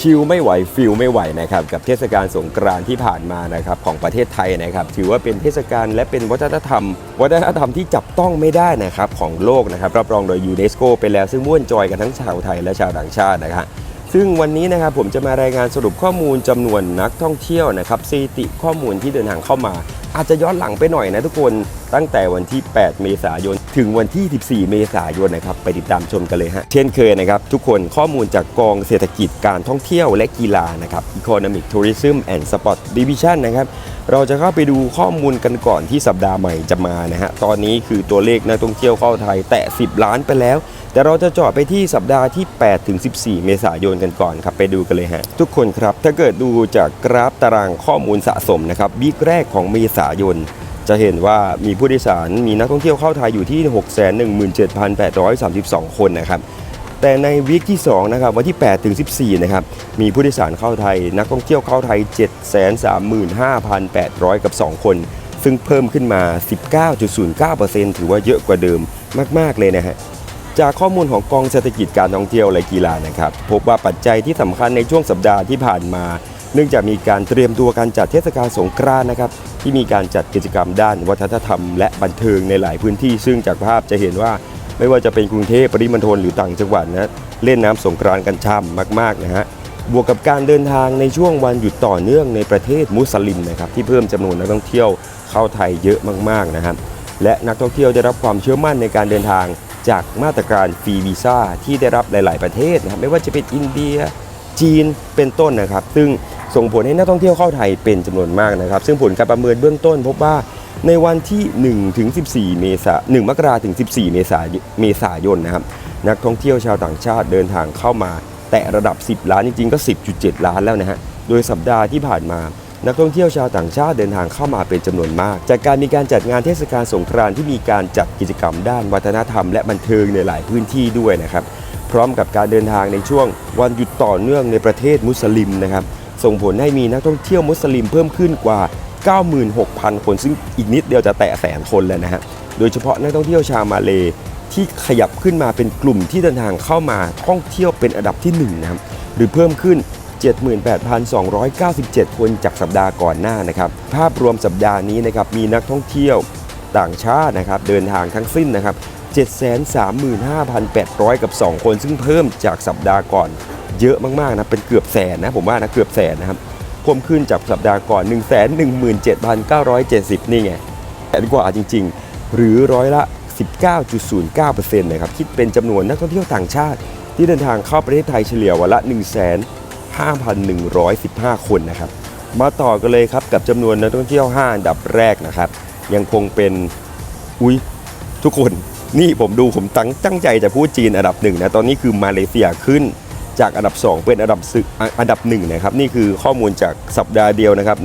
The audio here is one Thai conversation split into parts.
ชิลไม่ไหวฟิลไม่ไหวนะครับกับเทศกาลสงกรานต์ที่ผ่านมานะครับของประเทศไทยนะครับ ถือว่าเป็นเทศกาลและเป็นวัฒนธรรม วัฒนธรรมที่จับต้องไม่ได้นะครับของโลกนะครับรับรองโดยยูเนสโกไปแล้วซึ่งม่วนจอยกันทั้งชาวไทยและชาวต่างชาตินะครับ ซึ่งวันนี้นะครับผมจะมารายงานสรุปข้อมูลจำนวนนักท่องเที่ยวนะครับสถิติข้อมูลที่เดินทางเข้ามา อาจจะย้อนหลังไปหน่อยนะทุกคนตั้งแต่วันที่ 8 เมษายน ถึงวันที่ 14 เมษายนนะครับไปติดตามชมกันเลยฮะเช่นเคยนะครับทุกคนข้อมูลจากกองเศรษฐกิจการท่องเที่ยวและกีฬานะครับ Economic Tourism and Sport Division นะครับเราจะเข้าไปดูข้อมูลกันก่อนที่สัปดาห์ใหม่จะมานะฮะตอนนี้คือตัวเลขนักท่องเที่ยวเข้าไทยแตะ 10 ล้านไปแล้ว แต่เราจะเจาะไปที่สัปดาห์ที่ 8 ถึง 14 เมษายนกันก่อนครับ ไปดูกันเลยฮะ ทุกคนครับ ถ้าเกิดดูจากกราฟตารางข้อมูลสะสมนะครับวีคแรกของเมษายน จะเห็นว่ามีผู้โดยสารมีนักท่องเที่ยวเข้าไทยอยู่ที่ 617,832 คนนะครับแต่ในวีคที่2นะครับวันที่8ถึง14นะครับมีผู้โดยสารเข้าไทย นักท่องเที่ยวเข้าไทย 735,800 กับ 2 คน ซึ่งเพิ่มขึ้นมา 19.09%ถือว่าเยอะกว่าเดิมมาก ๆ เลยนะฮะ จากข้อมูลของกองเศรษฐกิจการท่องเที่ยวและกีฬานะครับ พบว่าปัจจัยที่สำคัญในช่วงสัปดาห์ที่ผ่านมา เนื่องจากมีการเตรียมตัวการจัดเทศกาลสงกรานต์นะครับที่มีการจัดกิจกรรมด้านวัฒนธรรมและบันเทิงในหลายพื้นที่ ซึ่งจากภาพจะเห็นว่าไม่ว่าจะเป็นกรุงเทพปริมณฑลหรือต่างจังหวัดนะเล่นน้ำสงกรานต์กันช่ำมาก ๆ นะฮะบวกกับการเดินทางในช่วงวันหยุดต่อเนื่องในประเทศมุสลิมนะครับที่เพิ่มจำนวนนักท่องเที่ยวเข้าไทยเยอะมากๆนะครับและนักท่องเที่ยวได้รับความเชื่อมั่นในการเดินทาง จากมาตรการฟรีวีซ่าที่ได้รับหลาย ๆ ประเทศนะครับไม่ว่าจะเป็นอินเดีย จีนเป็นต้นนะครับ ซึ่งส่งผลให้นักท่องเที่ยวเข้าไทยเป็นจำนวนมากนะครับ ซึ่งผลการประเมินเบื้องต้น พบว่าในวันที่1ถึง14 เมษายน1มกราถึง 14 เมษายเมษายนนะครับนักท่องเที่ยวชาวต่างชาติเดินทางเข้ามา แตะระดับ 10 ล้านจริง ๆ ก็ 10.7 ล้านแล้วนะฮะโดยสัปดาห์ที่ผ่านมา นักท่องเที่ยวชาวต่างชาติเดินทางเข้ามาเป็นจำนวนมาก จากการมีการจัดงานเทศกาลสงกรานต์ที่มีการจัดกิจกรรมด้านวัฒนธรรมและบันเทิงในหลายพื้นที่ด้วยนะครับพร้อมกับการเดินทางในช่วงวันหยุดต่อเนื่องในประเทศมุสลิมนะครับส่งผลให้มีนักท่องเที่ยวมุสลิมเพิ่มขึ้นกว่า 96,000 คนซึ่งอีกนิดเดียวจะแตะแสนคนแล้วนะฮะโดยเฉพาะนักท่องเที่ยวชาวมาเลที่ขยับขึ้นมาเป็นกลุ่มที่เดินทางเข้ามาท่องเที่ยวเป็นอันดับที่หนึ่งนะครับหรือเพิ่มขึ้น 78,297 คนจากสัปดาห์ก่อนหน้านะครับ ภาพรวมสัปดาห์นี้นะครับมีนักท่องเที่ยวต่างชาตินะครับเดินทางทั้งสิ้นนะครับ 735,800 กับ 2 คน ซึ่งเพิ่มจากสัปดาห์ก่อนเยอะมากๆนะเป็นเกือบแสนนะผมว่านะเกือบแสนนะครับเพิ่มขึ้นจากสัปดาห์ก่อน 117,970 นี่ไงแสนกว่าจริง ๆ หรือร้อยละ 19.09%นะครับคิดเป็นจำนวนนักท่องเที่ยวต่างชาติ ที่เดินทางเข้าประเทศไทยเฉลี่ยวันละ1 5 5,115 คนนะครับ มาต่อกันเลยครับกับจำนวนนักท่องเที่ยว 5 อันดับแรกนะครับ ยังคงเป็นอุ้ยทุกคนนี่ผมดูผมตั้งตั้งใจจะพูดจีนอันดับหนึ่งนะตอนนี้คือมาเลเซียขึ้นจากอันดับ 2 เป็นอันดับสึอะอันดับหนึ่งนะครับนี่คือข้อมูลจากสัปดาห์เดียวนะครับ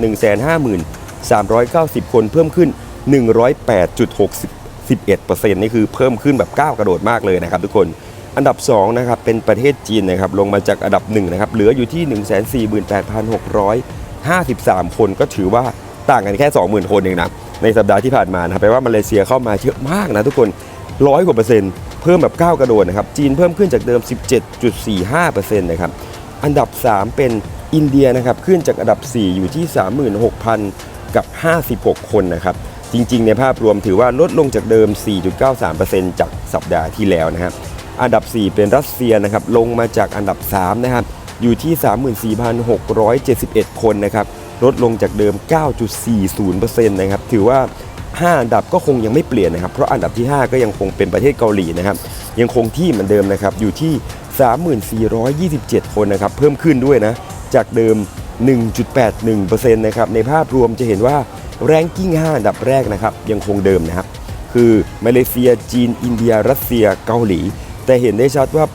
153,390 คนเพิ่มขึ้น 108.61%นี่คือเพิ่มขึ้นแบบก้าวกระโดดมากเลยนะครับทุกคน อันดับ2นะครับเป็นประเทศจีนนะครับลงมาจากอันดับ1นะครับเหลืออยู่ที่ 148,653 คนก็ถือว่าต่างกันแค่ 20,000 คนเองนะในสัปดาห์ที่ผ่านมานะครับแปลว่ามาเลเซียเข้ามาเยอะมากนะทุกคนร้อยกว่าเปอร์เซ็นต์เพิ่มแบบก้าวกระโดดนะครับจีนเพิ่มขึ้นจากเดิม 17.45%นะครับอันดับ 3 เป็นอินเดียนะครับขึ้นจากอันดับ 4 อยู่ที่ 36,000 กับ 56 คนนะครับจริงๆ ในภาพรวมถือว่าลดลงจากเดิม 4.93%จากสัปดาห์ที่แล้วนะครับ อันดับ 4 เป็นรัสเซียนะครับลงมาจากอันดับ 3 นะครับ อยู่ที่ 34,671 คนนะครับลดลงจากเดิม 9.40%นะครับถือว่า 5 อันดับก็คงยังไม่เปลี่ยนนะครับ เพราะอันดับที่ 5 ก็ยังคงเป็นประเทศเกาหลีนะครับ ยังคงที่เหมือนเดิมนะครับอยู่ที่ 3427 คนนะครับเพิ่มขึ้นด้วยนะจากเดิม 1.81%นะครับในภาพรวมจะเห็นว่าแรงกิ้ง 5 อันดับแรกนะครับยังคงเดิมนะครับคือมาเลเซียจีน อินเดีย รัสเซีย เกาหลี แต่เห็นได้ชัดว่า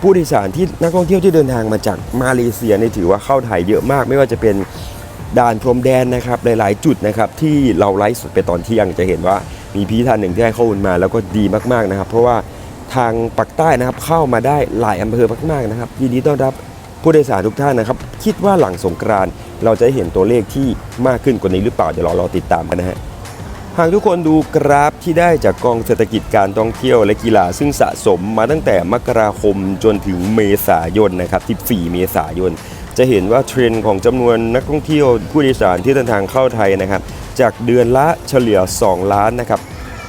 ผู้โดยสารที่นักท่องเที่ยวที่เดินทางมาจากมาเลเซียนี่ถือว่าเข้าไทยเยอะมาก ไม่ว่าจะเป็นด่านพรมแดนนะครับหลาย ๆ จุดนะครับที่เราไลฟ์สดไปตอนเที่ยงจะเห็นว่ามีพี่ท่านหนึ่งที่ให้ข้อมูลมาแล้วก็ดีมาก ๆ นะครับ เพราะว่าทางปักใต้นะครับเข้ามาได้หลายอำเภอมาก ๆ นะครับยินดีต้อนรับผู้โดยสารทุกท่านนะครับคิดว่าหลังสงกรานเราจะเห็นตัวเลขที่มากขึ้นกว่านี้หรือเปล่าเดี๋ยวเรารอติดตามกันนะฮะ หากทุกคนดูกราฟที่ได้จากกองเศรษฐกิจการท่องเที่ยวและกีฬาซึ่งสะสมมาตั้งแต่มกราคมจนถึงเมษายนนะครับ14 เมษายน จะเห็นว่าเทรนด์ของจำนวนนักท่องเที่ยวผู้โดยสารที่เดินทางเข้าไทยนะครับ จากเดือนละเฉลี่ย 2 ล้านนะครับ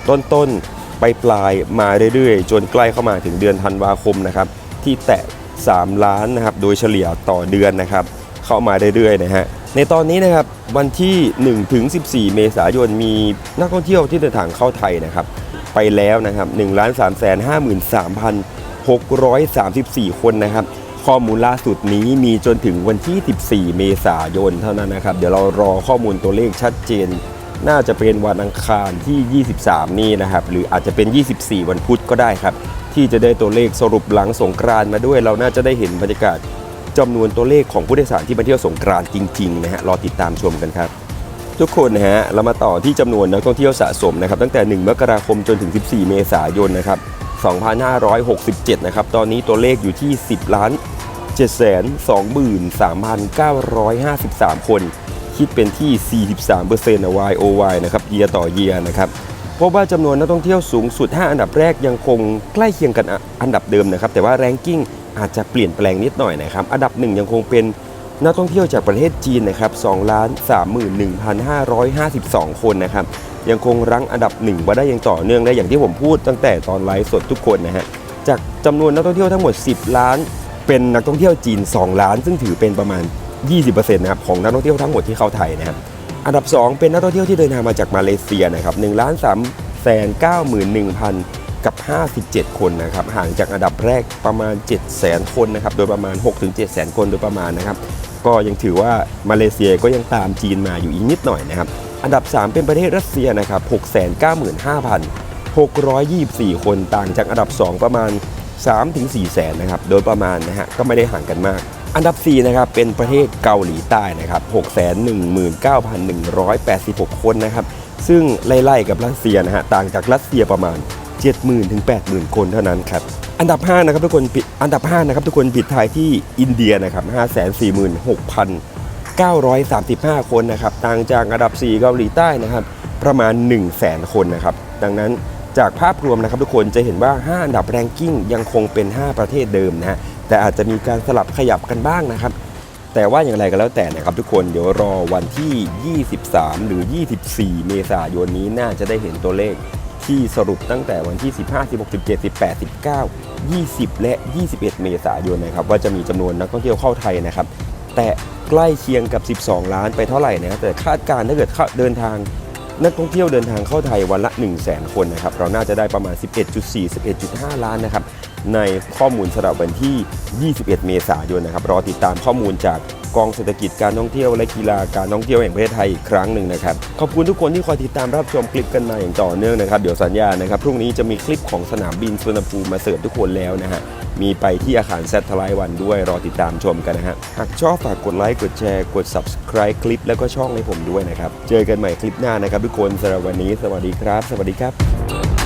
ต้นๆไปปลายมาเรื่อยๆ จนใกล้เข้ามาถึงเดือนธันวาคมนะครับที่แตะ 3 ล้านนะครับโดยเฉลี่ยต่อเดือนนะครับ เข้ามาเรื่อยๆนะฮะ ในตอนนี้นะครับวันที่1ถึง14 เมษายนมีนักท่องเที่ยวที่เดินทางเข้าไทยนะครับ ไปแล้วนะครับ1,353,634 คนนะครับ ข้อมูลล่าสุดนี้มีจนถึงวันที่ 14 เมษายนเท่านั้นนะครับ เดี๋ยวเรารอข้อมูลตัวเลขชัดเจน น่าจะเป็นวันอังคารที่ 23 นี่นะครับ หรืออาจจะเป็น 24 วันพุธก็ได้ครับ ที่จะได้ตัวเลขสรุปหลังสงกรานต์มาด้วย เราน่าจะได้เห็นบรรยากาศ จำนวนตัวเลขของผู้โดยสารที่มาเที่ยวสงกรานต์จริงๆนะฮะรอติดตามชมกันครับ ทุกคนนะฮะเรามาต่อที่จำนวนนักท่องเที่ยวสะสมนะครับตั้งแต่ 1 มกราคมจนถึง 14 เมษายนนะครับ2567 นะครับ ตอนนี้ตัวเลขอยู่ที่ 10 ล้าน 723,953 คน คิดเป็นที่ 43%นะ YOY นะครับ year ต่อ year นะครับพบว่าจำนวนนักท่องเที่ยวสูงสุด 5 อันดับแรกยังคงใกล้เคียงกันอันดับเดิมนะครับ แต่ว่าแรงกิ้ง อาจจะเปลี่ยนแปลงนิดหน่อยนะครับ อันดับหนึ่งยังคงเป็นนักท่องเที่ยวจากประเทศจีนนะครับ2ล้าน31,552 คนนะครับ ยังคงรั้งอันดับหนึ่งไว้ได้อย่างต่อเนื่องและอย่างที่ผมพูดตั้งแต่ตอนไลฟ์สดทุกคนนะฮะ จากจำนวนนักท่องเที่ยวทั้งหมด 10 ล้าน เป็นนักท่องเที่ยวจีน 2 ล้าน ซึ่งถือเป็นประมาณ 20%นะครับของนักท่องเที่ยวทั้งหมดที่เข้าไทยนะครับ อันดับ 2 เป็นนักท่องเที่ยวที่เดินทางมาจากมาเลเซียนะครับ1ล้าน3แสน91,000 กับ 57 คนนะครับห่างจากอันดับแรกประมาณ7แสนคนนะครับโดยประมาณ 6-7แสนคนโดยประมาณนะครับก็ยังถือว่ามาเลเซียก็ยังตามจีนมาอยู่อีกนิดหน่อยนะครับอันดับ 3 เป็นประเทศรัสเซียนะครับ695,624 คนต่างจากอันดับ 2 ประมาณ 3-4แสนนะครับโดยประมาณนะฮะก็ไม่ได้ห่างกันมากอันดับ4นะครับเป็นประเทศเกาหลีใต้นะครับ619,186 คนนะครับ ซึ่งไล่ๆกับรัสเซียนะฮะต่างจากรัสเซียประมาณ 70,000ถึง80,000 คนเท่านั้นครับอันดับ5นะครับทุกคนผิดอันดับ5นะครับทุกคนผิดท้ายที่อินเดียนะครับ546,935 คนนะครับต่างจากอันดับ 4 เกาหลีใต้นะครับประมาณ 100,000 คนนะครับดังนั้นจากภาพรวมนะครับทุกคนจะเห็นว่า 5 อันดับแรงกิ้งยังคงเป็น 5 ประเทศเดิมนะฮะแต่อาจจะมีการสลับขยับกันบ้างนะครับ แต่ว่าอย่างไรก็แล้วแต่นะครับทุกคนเดี๋ยวรอวันที่ 23 หรือ 24 เมษายนนี้น่าจะได้เห็นตัวเลข ที่สรุปตั้งแต่วันที่ 15 16 17 18 19 20 และ 21 เมษายนนะครับว่าจะมีจำนวนนักท่องเที่ยวเข้าไทยนะครับแต่ใกล้เคียงกับ 12 ล้านไปเท่าไหร่นะครับแต่คาดการณ์ถ้าเกิดเดินทางนักท่องเที่ยวเดินทางเข้าไทยวันละ 1 0 0 0 0 0 คนนะครับเราน่าจะได้ประมาณ 11.4 11.5 ล้านนะครับ ในข้อมูลสำหรับวันที่ 21 เมษายนนะครับรอติดตามข้อมูลจากกองเศรษฐกิจการท่องเที่ยวและกีฬาการท่องเที่ยวแห่งประเทศไทยอีกครั้งหนึ่งนะครับขอบคุณทุกคนที่คอยติดตามรับชมคลิปกันมาอย่างต่อเนื่องนะครับเดี๋ยวสัญญานะครับพรุ่งนี้จะมีคลิปของสนามบินสุวรรณภูมิมาเสิร์ฟทุกคนแล้วนะฮะมีไปที่อาคารแซทไลท์วันด้วยรอติดตามชมกันนะฮะหากชอบฝากกดไลค์กดแชร์กด subscribe คลิปแล้วก็ช่องให้ผมด้วยนะครับเจอกันใหม่คลิปหน้านะครับทุกคนสำหรับวันนี้ สวัสดีครับ สวัสดีครับ